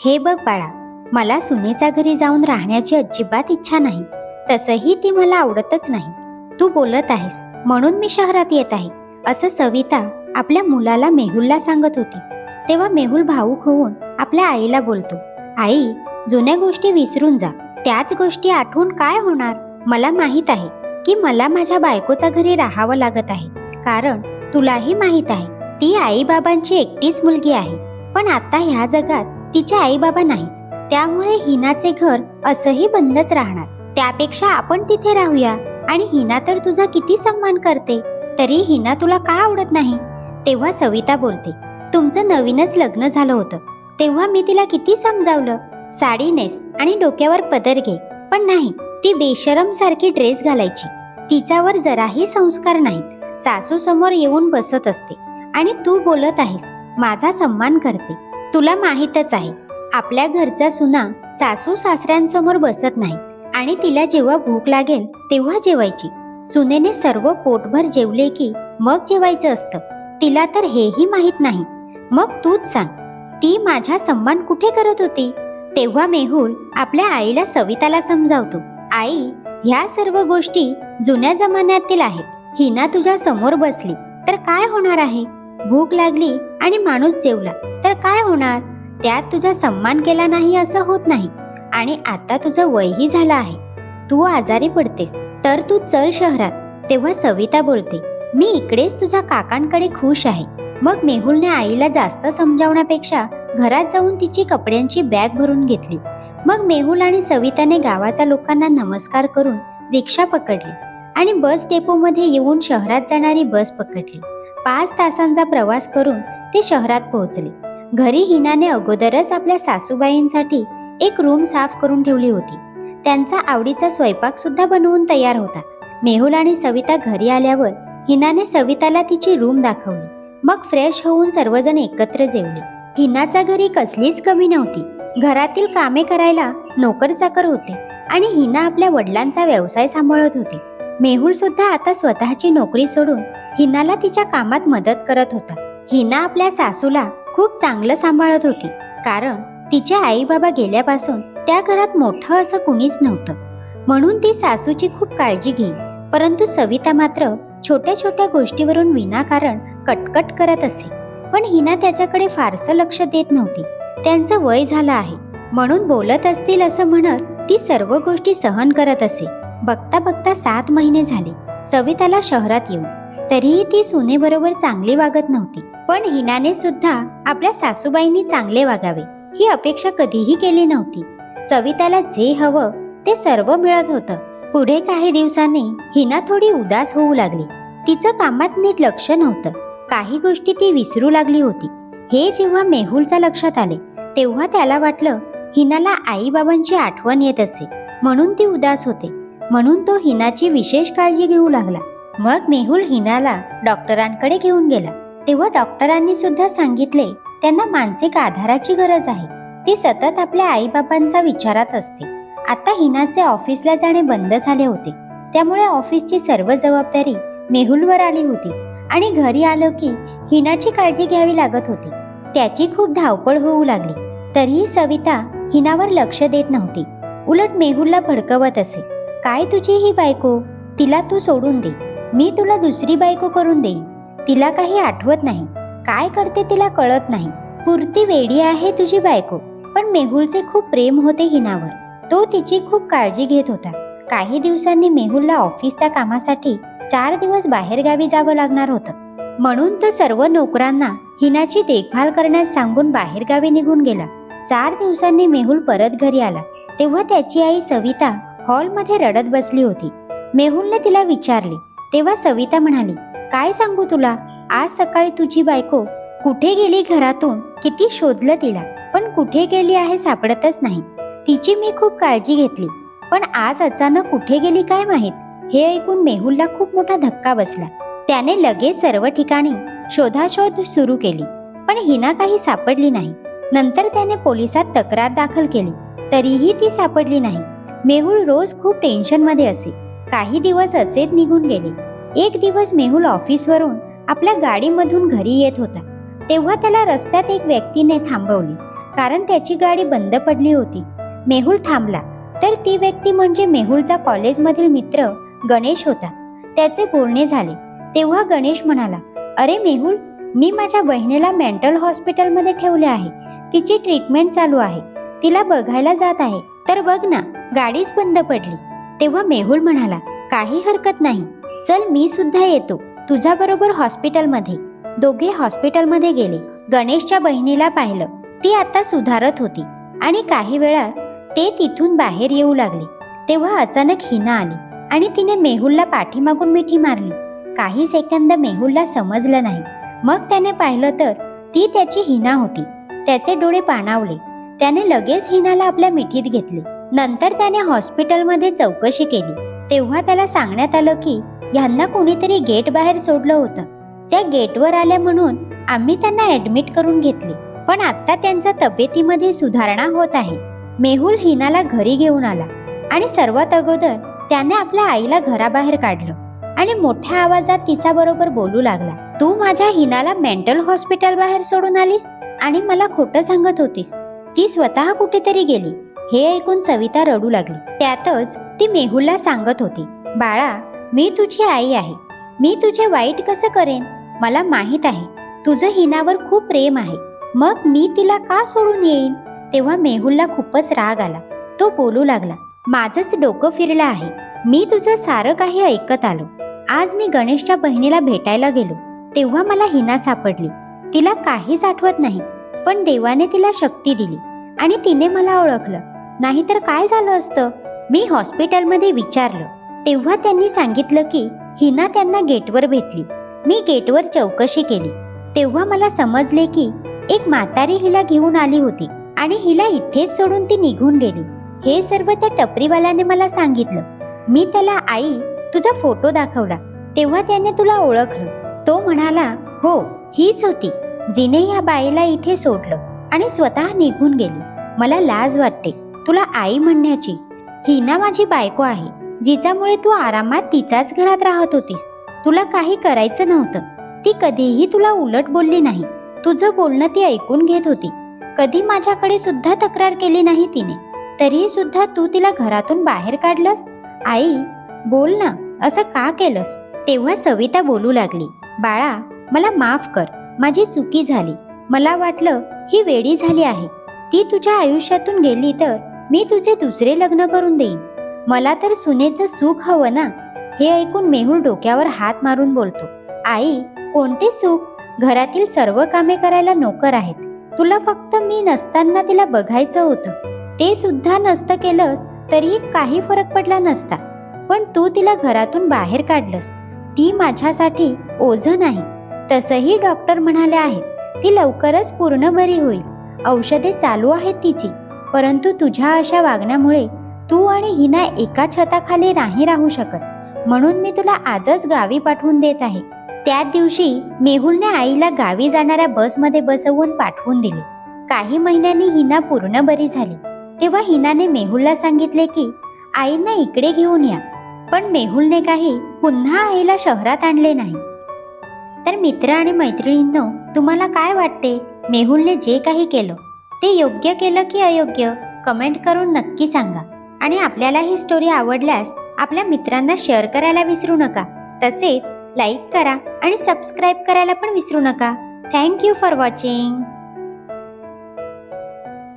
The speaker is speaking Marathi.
हे बघ बाळा मला सुनेच्या घरी जाऊन राहण्याची अजिबात इच्छा नाही. तसंही ती मला आवडतच नाही. तू बोलत आहेस म्हणून मी शहरात येत आहे. असं सविता आपल्या मुलाला मेहुलला सांगत होती. तेव्हा मेहुल भाऊक होऊन आपल्या आईला बोलतो आई जुन्या गोष्टी विसरून जा. त्याच गोष्टी आठवून काय होणार? मला माहीत आहे की मला माझ्या बायकोच्या घरी राहावं लागत आहे. कारण तुलाही माहीत आहे ती आई बाबांची एकटीच मुलगी आहे. पण आता ह्या जगात तिचे आई बाबा नाही त्यामुळे हिनाचे घर असंही बंदच राहणार. त्यापेक्षा आपण तिथे राहूया. आणि हिना तर तुझा किती सन्मान करते? तरी हिना तुला का आवडत नाही? तेव्हा सविता बोलते तुमचं नवीनच लग्न झालं होतं. तेव्हा मी तिला किती समजावलं? साडी नेस आणि डोक्यावर पदर घे. पण नाही ती बेशरम सारखी ड्रेस घालायची. तिच्यावर जराही संस्कार नाहीत. सासू समोर येऊन बसत असते. आणि तू बोलत आहेस माझा सन्मान करते. तुला माहीतच आहे आपल्या घरच्या सुना सासू सासऱ्यांसमोर बसत नाहीत आणि तिला जेव्हा भूक लागेल तेव्हा जेवायची. सुनेने सर्व पोटभर जेवले की मग जेवायचं असतं. तिला तर हेही माहीत नाही. मग तूच सांग ती माझा सन्मान कुठे करत होती? तेव्हा मेहुल आपल्या आईला सविताला समजावतो. आई ह्या सर्व गोष्टी जुन्या जमान्यातील आहेत. हिना तुझ्या समोर बसली तर काय होणार आहे? भूक लागली आणि माणूस जेवला. तर काय होणार? त्यात तुझा सन्मान केला नाही असं होत नाही. आणि आता तुझं वयही झालं आहे. तू आजारी पडतेस. तर तू चल शहरात. तेव्हा सविता बोलते मी इकडेच तुझ्या काकांकडे खुश आहे. मग मेहुलने आईला जास्त समजावण्यापेक्षा घरात जाऊन तिची कपड्यांची बॅग भरून घेतली. मग मेहुल आणि सविताने गावाच्या लोकांना नमस्कार करून रिक्षा पकडली आणि बस डेपोमध्ये येऊन शहरात जाणारी बस पकडली. पाच तासांचा प्रवास करून ते शहरात पोहोचले. घरी हिनाने अगोदरच आपल्या सासूबाईंसाठी एक रूम साफ करून ठेवली होती. त्यांचा आवडीचा स्वयंपाक सुद्धा बनवून तयार होता. मेहुल आणि सविता घरी आल्यावर हिनाने सविताला तिची रूम दाखवली. मग फ्रेश होऊन सर्वजण एकत्र जेवले. हिनाचा घरी कसलीच कमी नव्हती. घरातील कामे करायला नोकर चाकर होते आणि हिना आपल्या वडिलांचा व्यवसाय सांभाळत होती. मेहुल सुद्धा आता स्वतःची नोकरी सोडून हिनाला तिच्या कामात मदत करत होता. हिना आपल्या सासूला खूप चांगलं सांभाळत होती. कारण तिचे आई बाबा गेल्यापासून त्या घरात मोठं असं कुणीच नव्हतं. म्हणून ती सासूची खूप काळजी घेई. परंतु सविता मात्र छोट्या छोट्या गोष्टीवरून विनाकारण कटकट करत असे. पण हिना त्याच्याकडे फारसं लक्ष देत नव्हती. त्यांचं वय झालं आहे. म्हणून बोलत असतील असं म्हणत ती सर्व गोष्टी सहन करत असे. बघता बघता सात महिने झाले. सविताला शहरात येऊन तरीही ती सुनेबरोबर चांगली वागत नव्हती. पण हिनाने सुद्धा आपल्या सासूबाईंनी चांगले वागावे ही अपेक्षा कधीही केली नव्हती. सविताला जे हवं ते सर्व मिळत होतं. पुढे काही दिवसांनी हिना थोडी उदास होऊ लागली. तिचं कामात नीट लक्ष नव्हतं. काही गोष्टी ती विसरू लागली होती. हे जेव्हा मेहुलच्या लक्षात आले तेव्हा त्याला वाटलं हिनाला आईबाबांची आठवण येत असे. म्हणून ती उदास होते. म्हणून तो हिनाची विशेष काळजी घेऊ लागला. मग मेहुल हिनाला डॉक्टरांकडे घेऊन गेला. तेव्हा डॉक्टरांनी सुद्धा सांगितले त्यांना मानसिक आधाराची गरज आहे. ती सतत आपल्या आईबाबांचा विचारात असते. आता हिनाचे ऑफिसला जाणे बंद झाले होते. त्यामुळे ऑफिसची सर्व जबाबदारी मेहुलवर आली होती आणि घरी आलो की हिनाची काळजी घ्यावी लागत होती. त्याची खूप धावपळ होऊ लागली. तरीही सविता हिनावर लक्ष देत नव्हती. उलट मेहुलला भडकवत असे काय तुझी ही बायको? तिला तू सोडून दे. मी तुला दुसरी बायको करून देईन. तिला काही आठवत नाही. काय करते तिला कळत नाही. पुरती वेडी आहे तुझी बायको. पण मेहुलचे खूप प्रेम होते हिनावर. तो तिची खूप काळजी घेत होता. काही दिवसांनी मेहुलला ऑफिसच्या कामासाठी चार दिवस बाहेरगावी जावं लागणार होतं. म्हणून तो सर्व नोकरांना हिनाची देखभाल करण्यास सांगून बाहेरगावी निघून गेला. चार दिवसांनी मेहुल परत घरी आला. तेव्हा त्याची आई सविता हॉलमध्ये रडत बसली होती. मेहुलने तिला विचारले तेव्हा सविता म्हणाली काय सांगू तुला? आज सकाळी तुझी बायको कुठे गेली घरातून? किती शोधलं तिला. पण कुठे गेली आहे सापडतच नाही. तिची मी खूप काळजी घेतली. पण आज अचानक कुठे गेली काय माहीत? हे ऐकून मेहुलला खूप मोठा धक्का बसला. त्याने लगेच सर्व ठिकाणी शोधाशोध सुरू केली. पण हिना काही सापडली नाही. नंतर त्याने पोलिसात तक्रार दाखल केली. तरीही ती सापडली नाही. मेहुल रोज खूप टेन्शनमध्ये असे. काही दिवस असेच निघून गेले. एक दिवस मेहुल ऑफिसवरून आपल्या गाडीमधून घरी येत होता. तेव्हा त्याला रस्त्यात एक व्यक्तीने थांबवले. कारण त्याची गाडी बंद पडली होती. मेहुल थांबला. तर ती व्यक्ती म्हणजे मेहुलचा कॉलेजमधील मित्र गणेश होता. त्याचे बोलणे झाले. तेव्हा गणेश म्हणाला अरे मेहुल मी माझ्या बहिणीला मेंटल हॉस्पिटलमध्ये ठेवले आहे. तिची ट्रीटमेंट चालू आहे. तिला बघायला जात आहे. तर बघ ना गाडीच बंद पडली. तेव्हा मेहुल म्हणाला काही हरकत नाही. चल मी सुद्धा येतो. तुझ्या बरोबर हॉस्पिटलमध्ये. दोघे हॉस्पिटलमध्ये गेले. गणेशच्या बहिणीला पाहिलं. ती आता सुधारत होती. आणि काही वेळात ते तिथून बाहेर येऊ लागले. तेव्हा अचानक हिना आली आणि तिने मेहुलला पाठीमागून मिठी मारली. काही सेकंद मेहुलला समजलं नाही. मग त्याने पाहिलं तर ती त्याची हिना होती. त्याचे डोळे पाणावले. त्याने लगेच हिनाला आपल्या मिठीत घेतले. नंतर त्याने हॉस्पिटलमध्ये चौकशी केली. तेव्हा त्याला सांगण्यात आलं की ह्यांना कोणीतरी गेट बाहेर सोडलं होतं. त्या गेटवर आल्या म्हणून आम्ही त्यांना ऍडमिट करून घेतले. पण आता त्यांच्या तब्येतीमध्ये सुधारणा होत आहे. मेहुल हिनाला घरी घेऊन आला आणि सर्वात अगोदर त्याने आपल्या आईला घराबाहेर काढलं आणि मोठ्या आवाजात तिचा बरोबर बोलू लागला तू माझ्या हिनाला मेंटल हॉस्पिटल बाहेर सोडून आलीस आणि मला खोटं सांगत होतीस. ती स्वतः कुठेतरी गेली. हे ऐकून सविता रडू लागली. त्यातच ती मेहुलला सांगत होती बाळा मी तुझी आई आहे. मी तुझे वाईट कसं करेन? मला माहीत आहे तुझं हिनावर खूप प्रेम आहे. मग मी तिला का सोडून येईन? तेव्हा मेहुलला खूपच राग आला. तो बोलू लागला माझंच डोकं फिरलं आहे. मी तुझं सारं काही ऐकत आलो. आज मी गणेशच्या बहिणीला भेटायला गेलो. तेव्हा मला हिना सापडली. तिला काहीच आठवत नाही पण देवाने तिला शक्ती दिली आणि तिने मला ओळखलं. नाहीतर काय झालं असतं? मी हॉस्पिटलमध्ये विचारलं. तेव्हा त्यांनी सांगितलं की हिना त्यांना गेटवर भेटली. मी गेटवर चौकशी केली. तेव्हा मला समजले की एक म्हातारी हिला घेऊन आली होती आणि हिला इथेच सोडून ती निघून गेली. हे सर्व त्या टपरीवाल्याने मला सांगितलं. मी त्याला आई तुझा फोटो दाखवला. तेव्हा त्याने तुला ओळखलं. तो म्हणाला हो हीच होती जिने या बाईला इथे सोडलं आणि स्वतः निघून गेली. मला लाज वाटते. तुला आई म्हणण्याची. हिना माझी बायको आहे. जिच्यामुळे तू आरामात तिच्याच घरात राहत होतीस. तुला काही करायचं नव्हतं. ती कधीही तुला उलट बोलली नाही. तुझं बोलणं ती ऐकून घेत होती. कधी माझ्याकडे सुद्धा तक्रार केली नाही तिने. तरीही सुद्धा तू तिला घरातून बाहेर काढलंस? आई बोल ना. असं का केलंस? तेव्हा सविता बोलू लागली. बाळा मला माफ कर. माझी चुकी झाली. मला वाटलं ही वेडी झाली आहे. ती तुझ्या आयुष्यातून गेली तर मी तुझे दुसरे लग्न करून देईन. मला तर सुनेचं सुख हवं ना? हे ऐकून मेहुल डोक्यावर हात मारून बोलतो. आई कोणते सुख? घरातील सर्व कामे करायला नोकर आहेत. तुला फक्त मी नसताना तिला बघायचं होतं. ते सुद्धा नसतं केलंस तरीही काही फरक पडला नसता. पण तू तिला घरातून बाहेर काढलंस. ती माझ्यासाठी ओझं नाही. तसंही डॉक्टर म्हणाले आहेत ती लवकरच पूर्ण बरी होईल. औषधे चालू आहेत तिची. परंतु तुझ्या अशा वागण्यामुळे तू आणि हिना एका छताखाली नाही राहू शकत. म्हणून मी तुला आजच गावी पाठवून देत आहे. त्या दिवशी मेहुलने आईला गावी जाणाऱ्या बसमध्ये बसवून पाठवून दिले. काही महिन्यांनी हिना पूर्ण बरी झाली. तेव्हा हिनाने मेहुलला सांगितले की आईंना इकडे घेऊन या. पण मेहुलने काही पुन्हा आईला शहरात आणले नाही. तर मित्र आणि मैत्रिणींनो तुम्हाला काय वाटते? मेहुलने जे काही केलं ते योग्य केलं की अयोग्य कमेंट करून नक्की सांगा. आणि आपल्याला ही स्टोरी आवडल्यास आपल्या मित्रांना शेअर करायला विसरू नका. तसेच लाईक करा आणि सबस्क्राईब करायला पण विसरू नका. Thank you for watching